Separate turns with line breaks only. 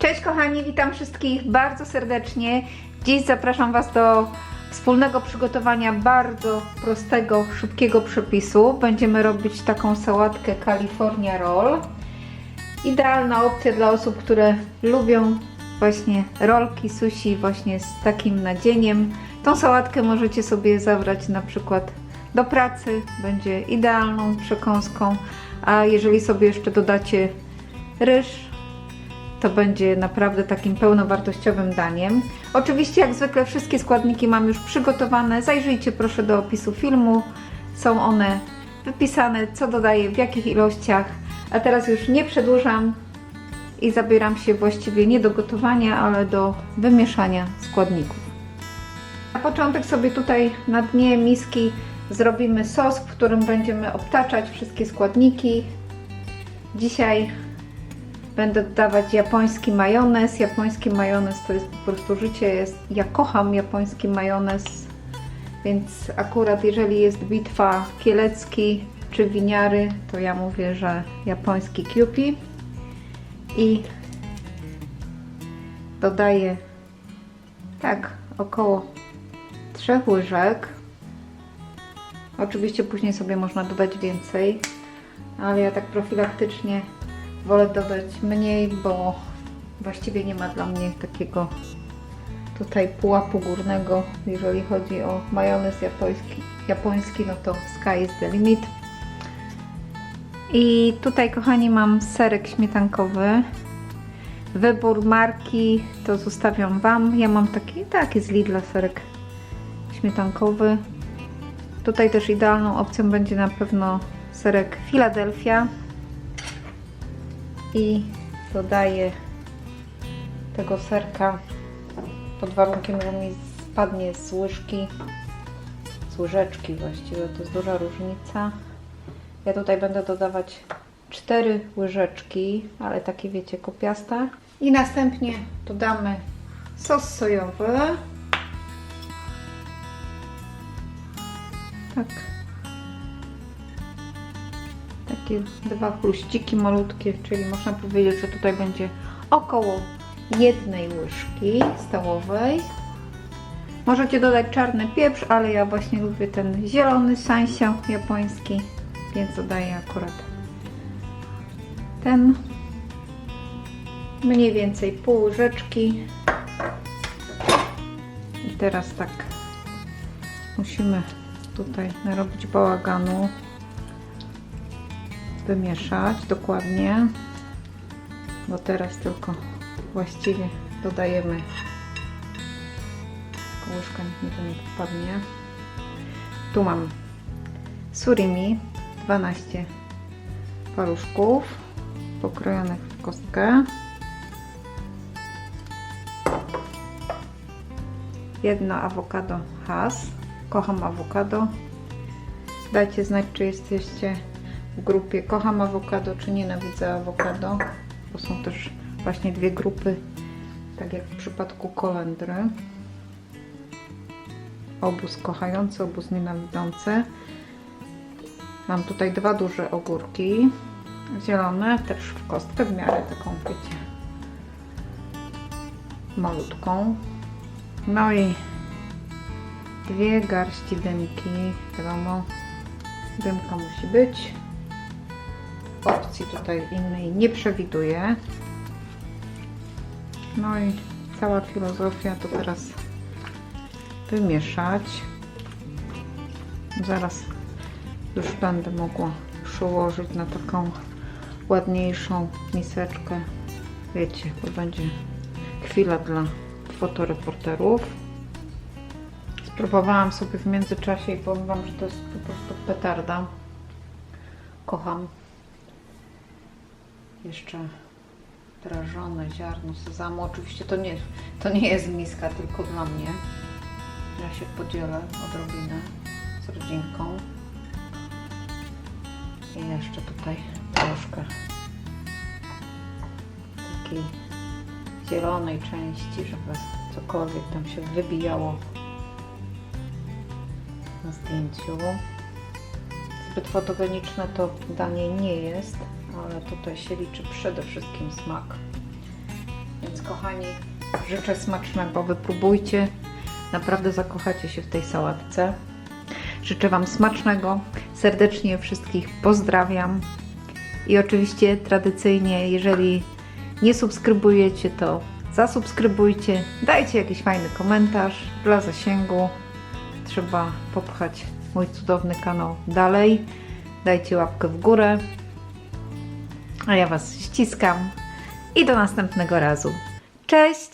Cześć kochani, witam wszystkich bardzo serdecznie. Dziś zapraszam Was do wspólnego przygotowania bardzo prostego, szybkiego przepisu. Będziemy robić taką sałatkę California Roll. Idealna opcja dla osób, które lubią właśnie rolki, sushi właśnie z takim nadzieniem. Tą sałatkę możecie sobie zabrać na przykład do pracy, będzie idealną przekąską, a jeżeli sobie jeszcze dodacie ryż, to będzie naprawdę takim pełnowartościowym daniem. Oczywiście, jak zwykle, wszystkie składniki mam już przygotowane. Zajrzyjcie proszę do opisu filmu. Są one wypisane, co dodaję, w jakich ilościach. A teraz już nie przedłużam i zabieram się właściwie nie do gotowania, ale do wymieszania składników. Na początek sobie tutaj na dnie miski zrobimy sos, w którym będziemy obtaczać wszystkie składniki. Dzisiaj Będę dodawać japoński majonez. Japoński majonez to jest po prostu życie. Jest, ja kocham japoński majonez, więc akurat jeżeli jest bitwa kielecki czy winiary, to ja mówię, że japoński Kewpie. I dodaję tak około 3 łyżek. Oczywiście później sobie można dodać więcej, ale ja tak profilaktycznie wolę dodać mniej, bo właściwie nie ma dla mnie takiego tutaj pułapu górnego, jeżeli chodzi o majonez japoński, japoński no to sky is the limit. I tutaj kochani mam serek śmietankowy. Wybór marki to zostawiam Wam. Ja mam taki, taki z Lidla serek śmietankowy. Tutaj też idealną opcją będzie na pewno serek Philadelphia i dodaję tego serka pod warunkiem, że mi spadnie z łyżki, z łyżeczki właściwie, to jest duża różnica. Ja tutaj będę dodawać 4 łyżeczki, ale takie wiecie, kopiaste. I następnie dodamy sos sojowy. Tak takie dwa chruściki malutkie, czyli można powiedzieć, że tutaj będzie około jednej łyżki stołowej. Możecie dodać czarny pieprz, ale ja właśnie lubię ten zielony sansio japoński, więc dodaję akurat ten mniej więcej pół łyżeczki. I teraz tak musimy tutaj narobić bałaganu wymieszać dokładnie, bo teraz tylko właściwie dodajemy łyżka, niech mi to nie popadnie. Tu mam surimi 12 paluszków pokrojonych w kostkę. Jedno awokado has. Kocham awokado. Dajcie znać, czy jesteście w grupie kocham awokado, czy nienawidzę awokado, bo są też właśnie dwie grupy, tak jak w przypadku kolendry. Obóz kochający, obóz nienawidzący. Mam tutaj dwa duże ogórki, zielone, też w kostkę, w miarę taką, wiecie, malutką. No i dwie garści dymki, wiadomo, dymka musi być opcji tutaj innej nie przewiduję. No i cała filozofia to teraz wymieszać. Zaraz już będę mogła przełożyć na taką ładniejszą miseczkę. Wiecie, to będzie chwila dla fotoreporterów. Spróbowałam sobie w międzyczasie i powiem Wam, że to jest po prostu petarda. Kocham jeszcze prażone ziarno sezamu. Oczywiście to nie, to nie jest miska tylko dla mnie. Ja się podzielę odrobinę z rodzinką. I jeszcze tutaj troszkę takiej zielonej części, żeby cokolwiek tam się wybijało na zdjęciu. Zbyt fotogeniczne to danie nie jest ale tutaj się liczy przede wszystkim smak. Więc kochani, życzę smacznego. Wypróbujcie. Naprawdę zakochacie się w tej sałatce. Życzę Wam smacznego. Serdecznie wszystkich pozdrawiam. I oczywiście tradycyjnie, jeżeli nie subskrybujecie, to zasubskrybujcie. Dajcie jakiś fajny komentarz dla zasięgu. Trzeba popchać mój cudowny kanał dalej. Dajcie łapkę w górę. A ja Was ściskam i do następnego razu. Cześć!